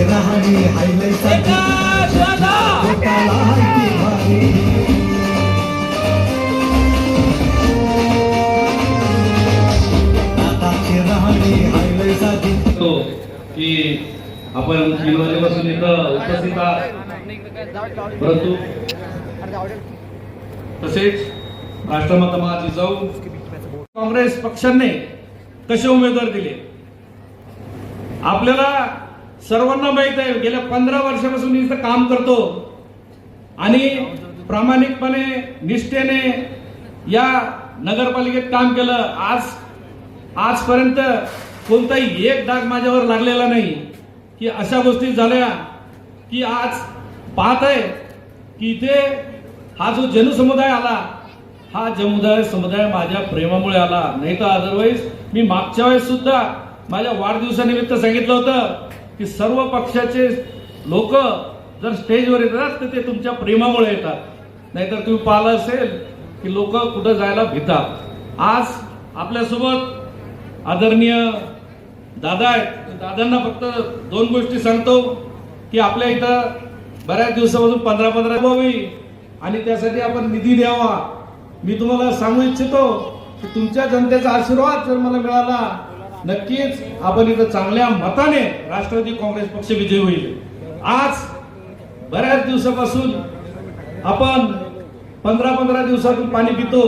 राहणी तो की आपण तीन वाजेपासून इथं उपस्थित आहात. परंतु तसेच राष्ट्रमाता महाजी जाऊ काँग्रेस पक्षाने कसे उमेदवार दिले? आपल्याला सर्वांना माहीत आहे गेल्या पंधरा वर्षापासून इथं काम करतो. आणि प्रामाणिकपणे निष्ठेने या नगरपालिकेत काम केलं. आज आजपर्यंत कोणताही एक डाग माझ्यावर लागलेला नाही की अशा गोष्टी झाल्या की आज पाहत आहे की इथे हा जो जनसमुदाय आला हा जमुदाय समुदाय माझ्या प्रेमामुळे आला. नाही तर अदरवाईज मी मागच्या वेळेस सुद्धा माझ्या वाढदिवसानिमित्त सांगितलं होतं की सर्व पक्षाचे लोक जर स्टेजवर येतात तर ते तुमच्या प्रेमामुळे येतात. नाहीतर तुम्ही पाहिलं असेल की लोक कुठं जायला भितात. आज आपल्यासोबत आदरणीय दादा आहेत. दादांना फक्त दोन गोष्टी सांगतो की आपल्या इथं बऱ्याच दिवसापासून पंधरा पंधरा भावी आणि त्यासाठी आपण निधी द्यावा. मी तुम्हाला सांगू इच्छितो की तुमच्या जनतेचा आशीर्वाद जर मला मिळाला नक्कीच आपण इथं चांगल्या मताने राष्ट्रवादी काँग्रेस पक्ष विजयी होईल. आज बऱ्याच दिवसापासून आपण पंधरा पंधरा दिवसातून पाणी पितो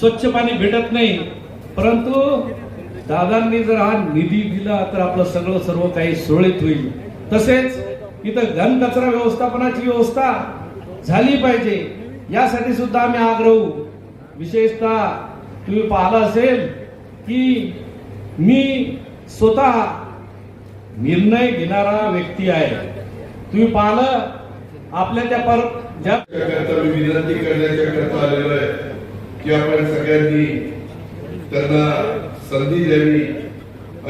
स्वच्छ पाणी भेटत नाही. परंतु दादांनी जर हा निधी दिला तर आपलं सगळं सर्व काही सुरळीत होईल. तसेच इथं घन कचरा व्यवस्थापनाची व्यवस्था झाली पाहिजे. यासाठी सुद्धा आम्ही आग्रहू. विशेषतः तुम्ही पाहिलं असेल की मी स्वतः निर्णय घेणारा व्यक्ती आहे. तुम्ही पाहिलं? आपल्या त्या पर ज्या विनंती करण्याच्या करता आलेलो आहे की आपण सगळ्यांनी त्यांना संधी द्यावी.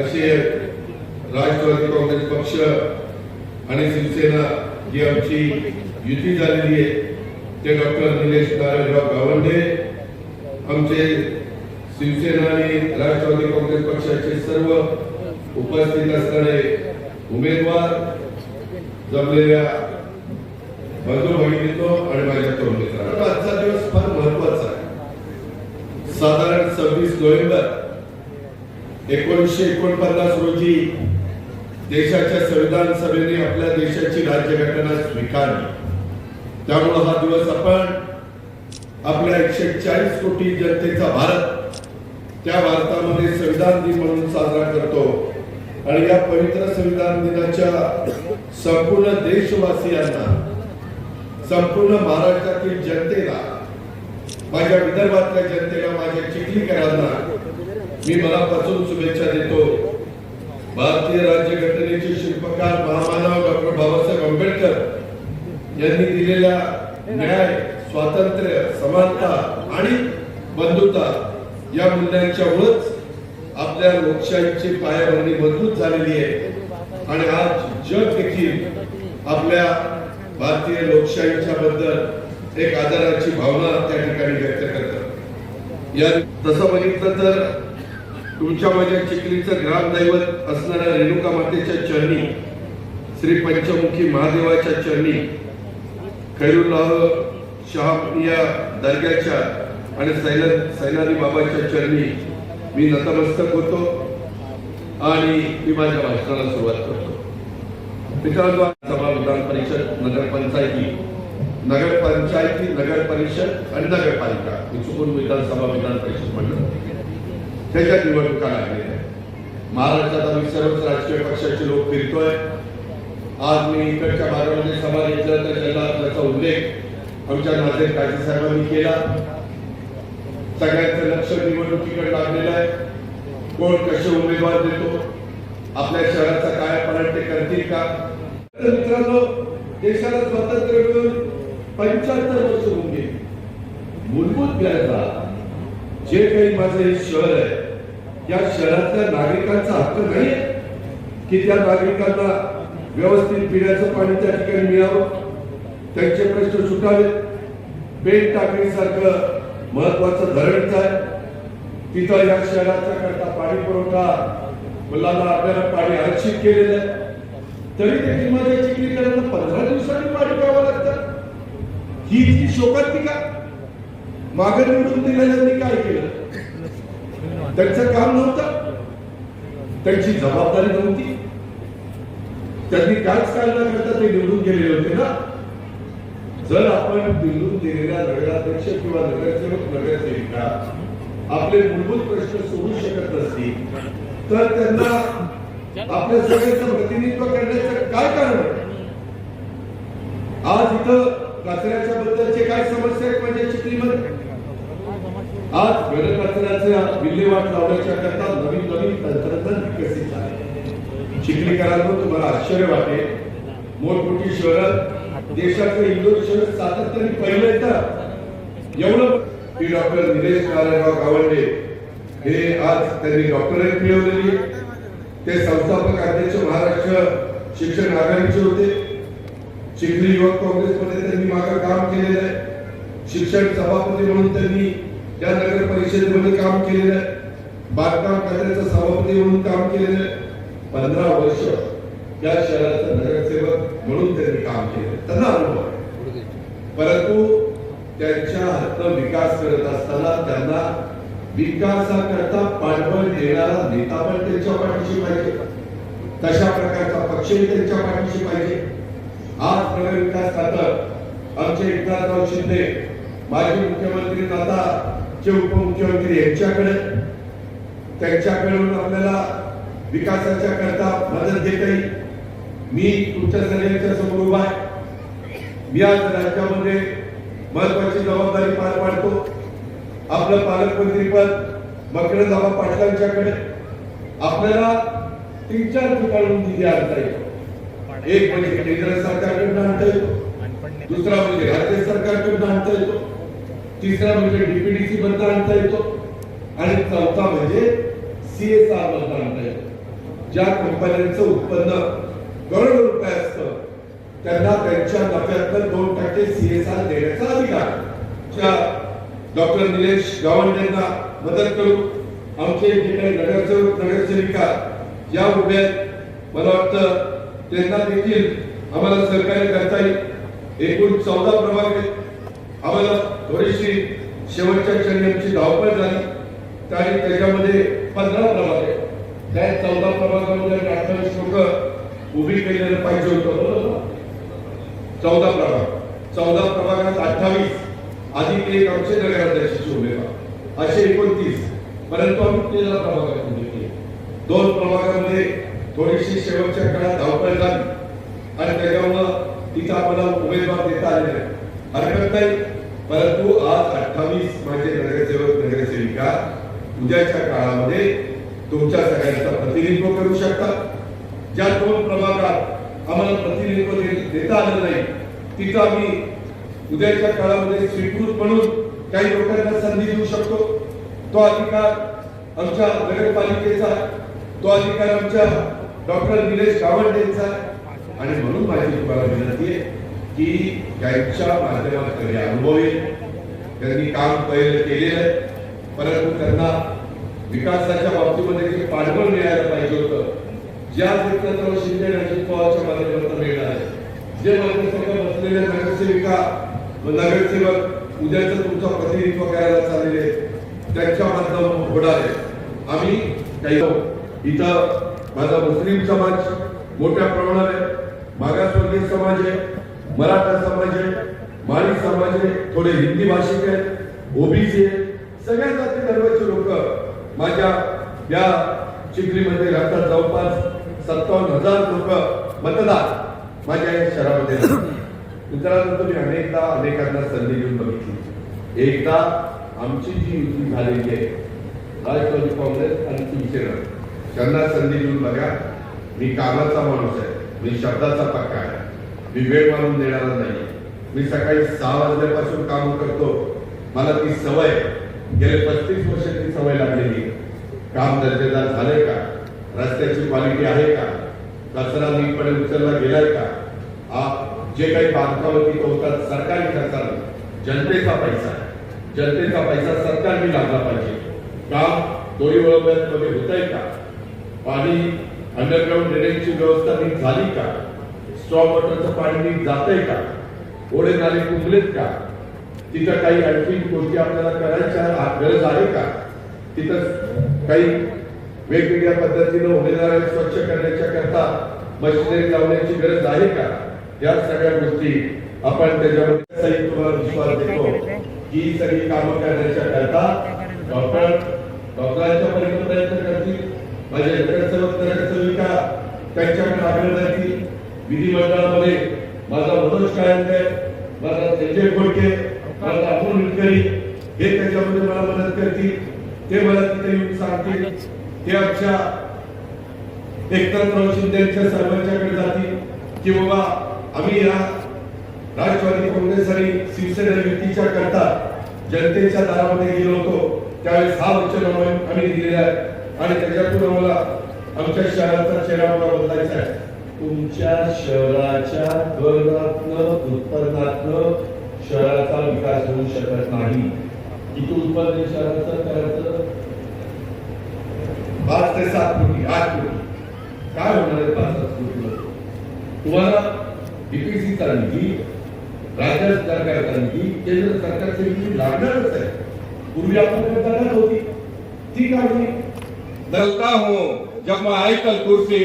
असे राष्ट्रवादी काँग्रेस पक्ष आणि शिवसेना ही आमची युती झालेली आहे. ते डॉक्टर निलेश नारायणराव गावंडे आमचे शिवसेना आणि राष्ट्रवादी काँग्रेस पक्षाचे सर्व उपस्थित असणारे उमेदवार जमलेल्या बंधू भगिनींनो आणि माझ्या तरुण मित्रांनो आजचा दिवस फार महत्त्वाचा आहे. साधारण सव्वीस नोव्हेंबर एकोणीसशे एकोणपन्नास रोजी देशाच्या संविधान सभेने आपल्या देशाची राज्यघटना स्वीकारली. त्यामुळं हा दिवस आपण आपल्या एकशे चाळीस कोटी जनतेचा भारत त्या भारतामध्ये संविधान दिन म्हणून साजरा करतो. आणि या पवित्र संविधान दिनाच्या संपूर्ण देशवासियांना संपूर्ण महाराष्ट्रातील जनतेला माझ्या विदर्भातल्या जनतेला माझ्या चिखलीकरांना मी मनापासून शुभेच्छा देतो. भारतीय राज्यघटनेचे शिल्पकार महामानव डॉक्टर बाबासाहेब आंबेडकर यांनी दिलेला न्याय स्वातंत्र्य समानता आणि बंधुता या मूल्यांच्यामुळेच आपल्या लोकशाहीची पायाभरणी मजबूत झालेली आहे. आणि आज जग देखील आपल्या भारतीय लोकशाहीच्या बद्दल एक आदराची भावना त्या ठिकाणी व्यक्त करतात या तसं बघितलं तर तुमच्या माझ्या चिखलीचं ग्रामदैवत असणाऱ्या रेणुका मातेच्या चरणी श्री पंचमुखी महादेवाच्या चरणी खैरुल्लाह शहा या दर्ग्याच्या आणि सैला सैलानी बाबाच्या चरणी मी नतमस्तक होतो आणि मी माझ्या भाषणाला सुरुवात करतो. मित्रांनो सभा विधान परिषद नगरपंचायती. नगरपंचायती नगर परिषद आणि नगरपालिका मी चुकून विधानसभा विधान परिषद म्हणलं. त्याच्या निवडणुका लागलेल्या आहेत महाराष्ट्रात आम्ही सर्वच राजकीय पक्षाचे लोक फिरतोय. आज मी इकडच्या भागामध्ये सभा घेतल्या तर त्याला त्याचा उल्लेख आमच्या नाझीर काजी साहेबांनी केला. सगळ्यांचं लक्ष निवडणुकीकडे लागलेलं आहे. कोण कसे उमेदवार देतो? आपल्या शहराचा काय पलट ते करतील का? मित्रांनो देशाला स्वातंत्र्य मिळून पंच्याहत्तर वर्ष होऊन गेली. मूलभूत गरजा जे काही माझं हे शहर आहे या शहरातल्या नागरिकांचा हक्क नाही की त्या नागरिकांना व्यवस्थित पिण्याचं पाणी त्या ठिकाणी मिळावं. त्यांचे प्रश्न सुटावेत. पेट टाकणीसारखं महत्वाचं धरणच आहे तिथं या शहराचा करता पाणी पुरवठा मुलांना आपल्याला पाणी आरक्षित केलेलं आहे. तरी देखील माझ्या चिखलीकरांना पंधरा दिवसांनी पाणी प्यावं लागतं. ही इतकी शोकांतिका मागे निवडून दिलेल्यांनी काय केलं? त्यांचं काम नव्हतं. त्यांची जबाबदारी नव्हती. त्यांनी काहीच काय न करता ते निवडून गेलेले होते ना. जर आपण निवडून दिलेल्या नगराध्यक्ष किंवा नगरसेवक नगरसेविका आपले मूलभूत प्रश्न सोडू शकत नसतील तर त्यांना आपल्या सगळ्यांचं प्रतिनिधित्व करण्याचं काय कारण आज इथं कचऱ्याच्या बद्दलचे काय समस्या आहेत म्हणजे चिखलीमध्ये? आज घनकचऱ्याच्या विल्हेवाट लावण्याच्या करता नवीन नवीन तंत्रज्ञान विकसित झाले चिखलीकरांना तुम्हाला आश्चर्य वाटेल. मोठमोठी शहरात देशाचं इंदोर शहर सातत्याने पहिलं येतं एवढं की डॉक्टर निलेश नारायणराव गावंडे हे आज त्यांनी डॉक्टरेट मिळवलेली ते संस्थापक अध्यक्ष महाराष्ट्र शिक्षण आघाडीचे होते. चिखली युवक काँग्रेसमध्ये त्यांनी मागे काम केलेलं आहे. शिक्षण सभापती म्हणून त्यांनी या नगर परिषदेमध्ये काम केलेलं आहे. बांधकाम खात्याचं सभापती म्हणून काम केलेलं आहे. पंधरा वर्ष या शहराचं नगरसेवक म्हणून त्यांनी काम केलं. त्यांना अनुभव आहे. परंतु त्यांच्या हातनं विकास करत असताना त्यांना विकासाकरता पाठबळ देणारा नेता पण त्यांच्या पाठीशी पाहिजे. तशा प्रकारचा पक्षही त्यांच्या पाठीशी पाहिजे. आज नगर विकास खातं आमचे एकनाथराव शिंदे माजी मुख्यमंत्री नाताचे उपमुख्यमंत्री यांच्याकडे त्यांच्याकडून आपल्याला विकासाच्या करता मदत देत मी तुमच्या सगळ्यांच्या समोर उभा आहे. मी आज राज्यामध्ये महत्वाची जबाबदारी पार पाडतो. आपलं पालकमंत्रीपद मकरंदाबा पाटलांच्याकडे आपल्याला तीन चार ठिकाणून निधी आणता येतो. एक म्हणजे केंद्र सरकारकडून आणता येतो. दुसरा म्हणजे राज्य सरकारकडून आणता येतो. तिसरा म्हणजे डीपीडीसी बद्दल आणता येतो. आणि चौथा म्हणजे सीएसआरबद्दल आणता येतो. ज्या कंपन्यांचं उत्पन्न करोडो रुपये असतं त्यांना त्यांच्या नफ्यातनं दोन टक्के सीएसआर देण्याचा अधिकार ज्या डॉक्टर निलेश गावंडेंना मदत करू. आमचे जे काही नगरसेवक नगरसेविका या उभ्या मला वाटतं त्यांना देखील आम्हाला सहकार्य करता येईल. एकूण चौदा प्रभाग आहेत. आम्हाला थोडीशी शेवटच्या क्षणी आमची धावपळ झाली. आणि त्याच्यामध्ये पंधरा प्रभाग त्या चौदा प्रभागामध्ये अठ्ठावीस लोक उभी केलेलं पाहिजे होतं बरोबर? चौदा प्रभाग. चौदा प्रभागात अठ्ठावीस. अधिक एक आमचे नगराध्यक्षाचे उमेदवार असे एकोणतीस. परंतु आम्ही तेरा प्रभागात उभे केले दोन प्रभागामध्ये थोडीशी शेवटच्या काळात धावपळ झाली. आणि त्याच्यामुळं तिथं आम्हाला उमेदवार देता आले नाही. हरकत नाही परंतु आज अठ्ठावीस माझे नगरसेवक नगरसेविका उद्याच्या काळामध्ये तुमच्या सगळ्यांचं प्रतिनिधित्व करू शकता. ज्या दोन प्रभागात आम्हाला प्रतिनिधित्व दे- देता आलं नाही तिथं आम्ही उद्याच्या काळामध्ये स्वीकृत म्हणून काही लोकांना संधी देऊ शकतो. तो अधिकार आमच्या नगरपालिकेचा तो अधिकार आमच्या डॉक्टर निलेश गावंडेंचा आणि म्हणून माझी तुम्हाला विनंती आहे की त्यांच्या माध्यमात त्यांनी अनुभव येईल. त्यांनी काम पहिलं केलेलं आहे. परंतु त्यांना विकासाच्या बाबतीमध्ये जे पाठबळ मिळायला पाहिजे होतं. ज्या एकनाथराव शिंदे अजित पवारच्या माध्यमातून मिळणार आहे. जे माझ्यासंग बसलेले नगरसेविका व नगरसेवक उद्याचं तुमचं प्रतिनिधित्व करायला चाललेले त्यांच्या माध्यमातून होणार आहे. आम्ही काही हो, इथं माझा मुस्लिम समाज मोठ्या प्रमाणात आहे. मागासवर्गीय समाज आहे. मराठा समाज आहे. माळी समाज आहे. थोडे हिंदी भाषिक आहेत. ओबीसी आहे सगळ्या जाती धर्माचे लोक माझ्या या चिखलीमध्ये राहतात जवळपास सत्तावन्न हजार लोक मतदार माझ्या या शहरामध्ये मित्रांनो तुम्ही अनेकदा अनेकांना संधी देऊन बघितली. एकदा आमची जी युती झालेली आहे राष्ट्रवादी काँग्रेस आणि शिवसेना त्यांना संधी देऊन बघा. मी कामाचा माणूस आहे मी शब्दाचा पक्का आहे. मी वेळ मारून देणारा नाही मी सकाळी सहा वाजल्यापासून काम करतो. मला ती सवय आहे. गेले पस्तीस वर्ष ती सवय लागलेली काम दर्जेदार झालंय का? रस्त्याची क्वालिटी आहे का? कचरा नीटपणे उचलला गेलाय का? जे काही बांधकाम तिथं होतात सरकारी खर्चाला. जनतेचा पैसा. जनतेचा पैसा सरकारने लागला पाहिजे. काम दोन्ही वळवण्यामध्ये होत आहे का? पाणी अंडरग्राऊंड ड्रेनेजची व्यवस्था नीट झाली का? स्ट्रॉ वॉटरचं पाणी नीट जात आहे का? ओढे नाले कुंपलेत का? तिथं काही आणखी गोष्टी आपल्याला करायच्या गरज आहे का? तिथं काही वेगवेगळ्या पद्धतीनं उमेदवार स्वच्छ करण्याच्या करता मशिनरी लावण्याची गरज आहे का? या सगळ्या गोष्टी आपण त्याच्यामध्ये सही तुम्हाला विश्वास देतो. की ही सगळी कामं करण्याच्या करता डॉक्टर डॉक्टरांच्या परीने प्रयत्न करतील. माझ्या नगरसेवक नगरसेविका त्यांच्याकडे आग्रह जातील विधिमंडळामध्ये माझा मनोज कायंदे माझा संजय खोडके माझा अमोल मिटकरी हे त्याच्यामध्ये मला मदत करतील. ते मला तिथे येऊन सांगतील. ते आमच्या एकतर प्रवचन त्यांच्या सर्वांच्याकडे जातील. की बाबा आम्ही या राष्ट्रवादी काँग्रेस आणि शिवसेना युतीच्या करता जनतेच्या दारामध्ये गेलो होतो. त्यावेळेस हा वचन आम्ही दिलेला आहे. आणि त्याच्यातून आम्हाला आमच्या शहराचा चेहरा मला बदलायचा आहे. तुमच्या शहराच्या धोरणातनं उत्पन्नातनं शहराचा विकास होऊ शकत नाही. किती उत्पादन शहराचं करायचं? पाच ते सात कोटी, आठ कोटी. काय होणार आहे पाच सात कोटी तुम्हाला बीपीसीचा निधी राज्य सरकारचा निधी केंद्र सरकारची निधी लागणारच आहे. पूर्वी आपण करताना होती? ती काढली. डरता हूँ. जब मैं आयकल कुर्सी,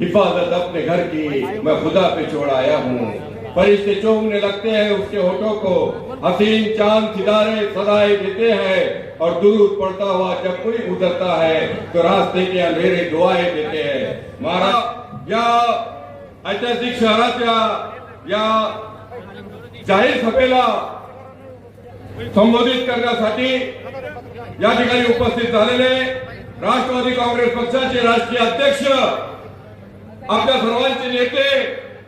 हिफाजत अपने घर की, मैं खुदा पे छोड़ आया हूँ. फरिश्ते चूमने लगते हैं उसके होठों को। हसीन चाँद सितारे सदाए देते हैं और दूर पड़ता हुआ जब कोई गुजरता है तो रास्ते के अंधेरे दुआएँ देते हैं। महाराज, या ऐतिहासिक शहराच्या या जाहीर सभेला संबोधित करण्यासाठी या ठिकाणी उपस्थित झालेले राष्ट्रवादी काँग्रेस पक्षाचे राष्ट्रीय अध्यक्ष आपल्या सर्वांचे नेते,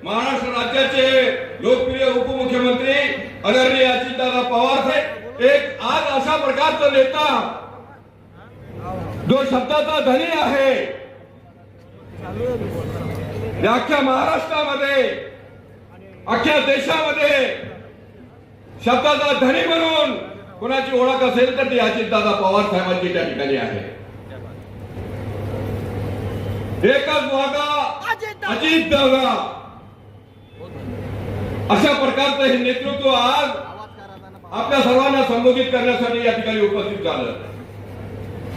महाराष्ट्र राज्याचे लोकप्रिय उपमुख्यमंत्री आदरणीय अजितदादा पवार साहेब एक आज अशा प्रकारचा नेता जो शब्दाचा धनी आहे. अख्ख्या महाराष्ट्रामध्ये अख्ख्या देशामध्ये शब्दाचा धनी म्हणून कोणाची ओळख असेल तर ती अजितदादा पवार साहेबांची त्या ठिकाणी आहे. एकच वागा अजित दादा अशा प्रकारचं हे नेतृत्व आज आपल्या सर्वांना संबोधित करण्यासाठी या ठिकाणी उपस्थित झालं.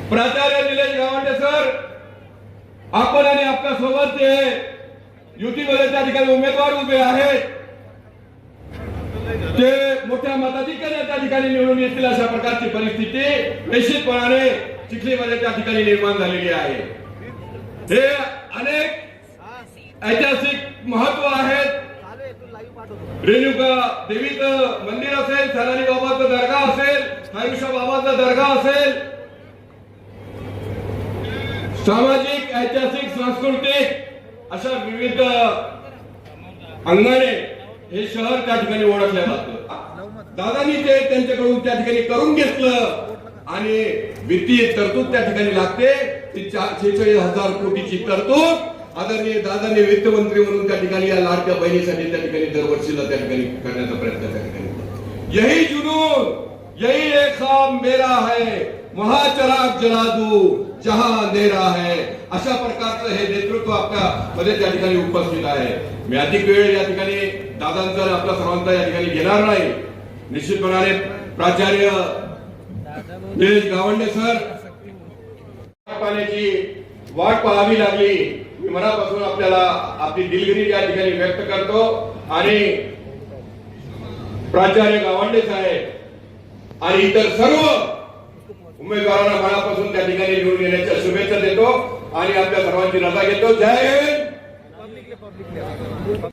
प्राचार्य निलेश गावंडे सर आपण आणि आपल्यासोबत जे युतीमध्ये त्या ठिकाणी उमेदवार उभे आहेत. ते मोठ्या मताधिकाऱ्या त्या ठिकाणी निवडून येतील अशा प्रकारची परिस्थिती निश्चितपणाने चिखलीमध्ये त्या ठिकाणी निर्माण झालेली आहे. हे अनेक ऐतिहासिक महत्त्व आहेत. रेणुका देवीचं मंदिर असेल सलानी बाबाचं दर्गा असेल हरिषा बाबाचा दर्गा असेल. सामाजिक ऐतिहासिक सांस्कृतिक अशा विविध अंगाने हे शहर त्या ठिकाणी ओळखलं जातं. दादानी ते त्यांच्याकडून त्या ठिकाणी करून घेतलं आणि वित्तीय तरतूद त्या ठिकाणी लागते. ती शेहेचाळीस हजार कोटीची तरतूद आदरणीय दादाने वित्तमंत्री म्हणून त्या ठिकाणी या लाडक्या बहिणीसाठी त्या ठिकाणी दरवर्षीला त्या ठिकाणी करण्याचा प्रयत्न त्या ठिकाणी यही जुनून यही एक खाम मेरा है महाचराग जला दू जहा अंधेरा है. अशा प्रकारचं हे नेतृत्व आपल्या मध्ये त्या ठिकाणी उपस्थित आहे. मी अधिक वेळ या ठिकाणी दादांचा आणि आपल्या सर्वांचा या ठिकाणी घेणार नाही. निश्चितपणाने प्राचार्य निलेश गावंडे सर पाण्याची वाट पाहावी लागली. मनापासून आपल्याला आपली दिलगिरी या ठिकाणी व्यक्त करतो. आणि प्राचार्य गावंडे साहेब आणि इतर सर्व उमेदवारांना मनापासून त्या ठिकाणी निवडून येण्याच्या शुभेच्छा देतो. आणि आपल्या सर्वांची रजा घेतो. जय हिंद!